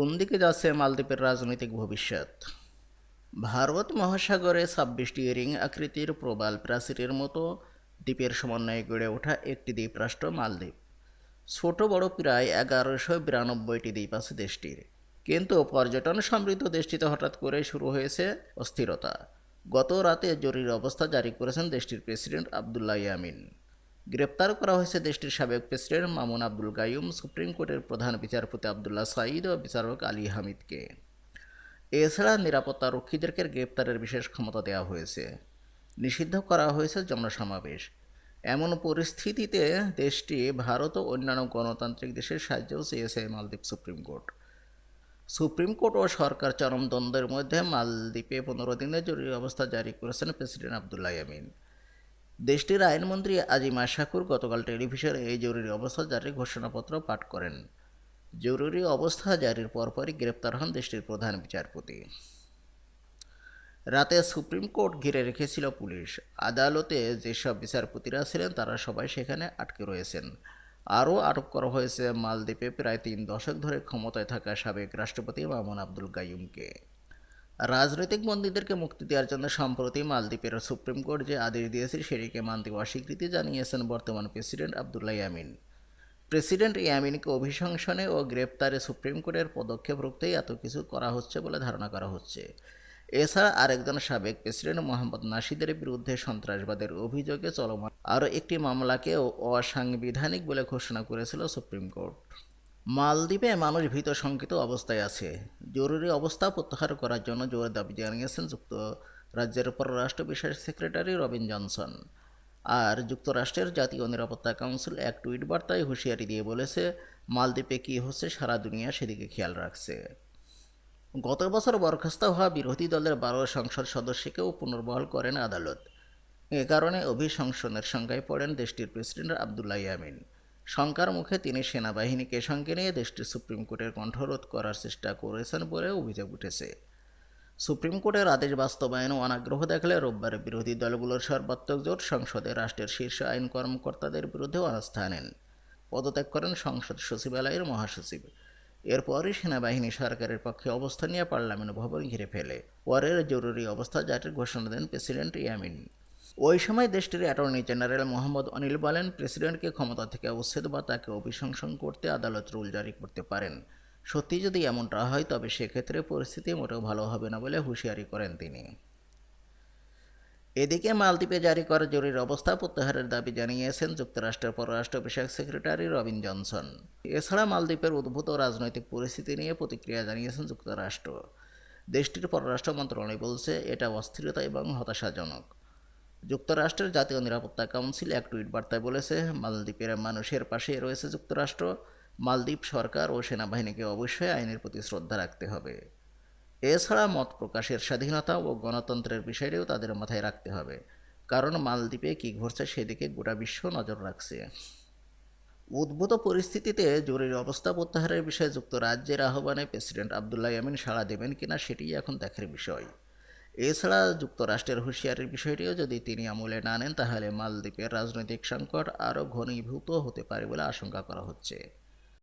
কোন দিকে যাচ্ছে মালদ্বীপের রাজনৈতিক ভবিষ্যৎ? ভারত মহাসাগরে ছাব্বিশটি রিং আকৃতির প্রবাল প্রাচীরের মতো, দ্বীপের সমন্বয়ে গড়ে ওঠা একটি দ্বীপরাষ্ট্র মালদ্বীপ। ছোট বড় প্রায় এগারোশো বিরানব্বইটি দ্বীপ আছে দেশটির। কিন্তু পর্যটন সমৃদ্ধ দেশটিতে হঠাৎ করে শুরু হয়েছে অস্থিরতা। গত রাতে জরুরি অবস্থা জারি করেছেন দেশটির প্রেসিডেন্ট আবদুল্লাহ ইয়ামিন। গ্রেপ্তার করা হয়েছে দেশটির সাবেক প্রেসিডেন্ট মামুন আব্দুল গায়ুম, সুপ্রিম কোর্টের প্রধান বিচারপতি আবদুল্লাহ সাঈদ ও বিচারক আলী হামিদকে। এছাড়া নিরাপত্তা রক্ষীদেরকে গ্রেপ্তারের বিশেষ ক্ষমতা দেওয়া হয়েছে। নিষিদ্ধ করা হয়েছে জনসমাবেশ। এমন পরিস্থিতিতে দেশটি, ভারত ও অন্যান্য গণতান্ত্রিক দেশের সাহায্যও চেয়েছে Maldives supreme court. Supreme court ও সরকার চরম দ্বন্দ্বের মধ্যে মালদ্বীপে পনেরো দিনের জরুরি অবস্থা জারি করেছেন প্রেসিডেন্ট আবদুল্লাহ ইয়ামিন। দেশটির আইনমন্ত্রী আজিমা শাকুর গতকাল টেলিভিশনে এই জরুরি অবস্থা জারির ঘোষণাপত্র পাঠ করেন। জরুরি অবস্থা জারির পরপরই গ্রেপ্তার হন দেশটির প্রধান বিচারপতি। রাতে সুপ্রিম কোর্ট ঘিরে রেখেছিল পুলিশ। আদালতে যেসব বিচারপতিরা ছিলেন, তারা সবাই সেখানে আটকে রয়েছেন। আরও আটক করা হয়েছে মালদ্বীপে প্রায় তিন দশক ধরে ক্ষমতায় থাকা সাবেক রাষ্ট্রপতি মামুন আব্দুল গায়ুমকে রাজনৈতিক বন্দীদেরকে মুক্তি দেওয়ার জন্য সম্প্রতি মালদ্বীপের সুপ্রিম কোর্ট যে আদেশ দিয়েছে, সেটিকে মানতে অস্বীকৃতি জানিয়েছেন বর্তমান প্রেসিডেন্ট আবদুল্লাহ ইয়ামিন। প্রেসিডেন্ট ইয়ামিনকে অভিশংসনে ও গ্রেপ্তারে সুপ্রিম কোর্টের পদক্ষেপ রুখতেই এত কিছু করা হচ্ছে বলে ধারণা করা হচ্ছে। এছাড়া আরেকজন সাবেক প্রেসিডেন্ট মোহাম্মদ নাশিদের বিরুদ্ধে সন্ত্রাসবাদের অভিযোগে চলমান আরও একটি মামলাকে অসাংবিধানিক বলে ঘোষণা করেছিল সুপ্রিম কোর্ট। মালদ্বীপে মানুষ ভীত, শঙ্কিত অবস্থায় আছে। জরুরি অবস্থা প্রত্যাহার করার জন্য জোর দাবি জানিয়েছেন যুক্তরাজ্যের পররাষ্ট্র বিষয়ক সেক্রেটারি রবিন জনসন। আর যুক্তরাষ্ট্রের জাতীয় নিরাপত্তা কাউন্সিল এক টুইট বার্তায় হুঁশিয়ারি দিয়ে বলেছে, মালদ্বীপে কী হচ্ছে সারা দুনিয়া সেদিকে খেয়াল রাখছে। গত বছর বরখাস্ত হওয়া বিরোধী দলের বারো সংসদ সদস্যকেও পুনর্বহাল করেন আদালত। এ কারণে অভিশংসনের সংখ্যায় পড়েন দেশটির প্রেসিডেন্ট আবদুল্লাহ ইয়ামিন। শঙ্কার মুখে তিনি সেনাবাহিনীকে সঙ্গে নিয়ে দেশটির সুপ্রিম কোর্টের কণ্ঠরোধ করার চেষ্টা করেছেন বলে অভিযোগ উঠেছে। সুপ্রিম কোর্টের আদেশ বাস্তবায়নে অনাগ্রহ দেখলে রোববার বিরোধী দলগুলোর সর্বাত্মক জোট সংসদে রাষ্ট্রের শীর্ষ আইন কর্মকর্তাদের বিরুদ্ধে অনাস্থা নেন। পদত্যাগ করেন সংসদ সচিবালয়ের মহাসচিব। এরপরই সেনাবাহিনী সরকারের পক্ষে অবস্থান নিয়ে পার্লামেন্ট ভবন ঘিরে ফেলে। পরের জরুরি অবস্থা জারির ঘোষণা দেন প্রেসিডেন্ট ইয়ামিন। ওই সময় দেশটির অ্যাটর্নি জেনারেল মোহাম্মদ অনিল বলেন, প্রেসিডেন্টকে ক্ষমতা থেকে উচ্ছেদ বা তাকে অভিশংসন করতে আদালত রুল জারি করতে পারেন। সত্যি যদি এমনটা হয়, তবে সেক্ষেত্রে পরিস্থিতি মোটেও ভালো হবে না বলে হুঁশিয়ারি করেন তিনি। এদিকে মালদ্বীপে জারি করা জরুরি অবস্থা প্রত্যাহারের দাবি জানিয়েছেন যুক্তরাষ্ট্রের পররাষ্ট্র বিষয়ক সেক্রেটারি রবিন জনসন। এছাড়া মালদ্বীপের উদ্ভূত রাজনৈতিক পরিস্থিতি নিয়ে প্রতিক্রিয়া জানিয়েছেন যুক্তরাষ্ট্র। দেশটির পররাষ্ট্র মন্ত্রণালয় বলছে, এটা অস্থিরতা এবং হতাশাজনক। যুক্তরাষ্ট্রের জাতীয় নিরাপত্তা কাউন্সিল এক টুইট বার্তায় বলেছে, মালদ্বীপের মানুষের পাশে রয়েছে যুক্তরাষ্ট্র, মালদ্বীপ সরকার ও সেনাবাহিনীকে অবশ্যই আইনের প্রতি শ্রদ্ধা রাখতে হবে। এছাড়া মত প্রকাশের স্বাধীনতা ও গণতন্ত্রের বিষয়টিও তাদের মাথায় রাখতে হবে। কারণ মালদ্বীপে কী ঘটছে সেদিকে গোটা বিশ্ব নজর রাখছে। উদ্ভূত পরিস্থিতিতে জরুরি অবস্থা প্রত্যাহারের বিষয়ে যুক্তরাজ্যের আহ্বানে প্রেসিডেন্ট আবদুল্লাহ ইয়ামিন সাড়া দেবেন কিনা সেটিই এখন দেখার বিষয়। এছাড়া যুক্তরাষ্ট্রের হুঁশিয়ারির বিষয়টিও যদি তিনি আমলে না নেন, তাহলে মালদ্বীপের রাজনৈতিক সংকট আরও ঘনীভূত হতে পারে বলে আশঙ্কা করা হচ্ছে।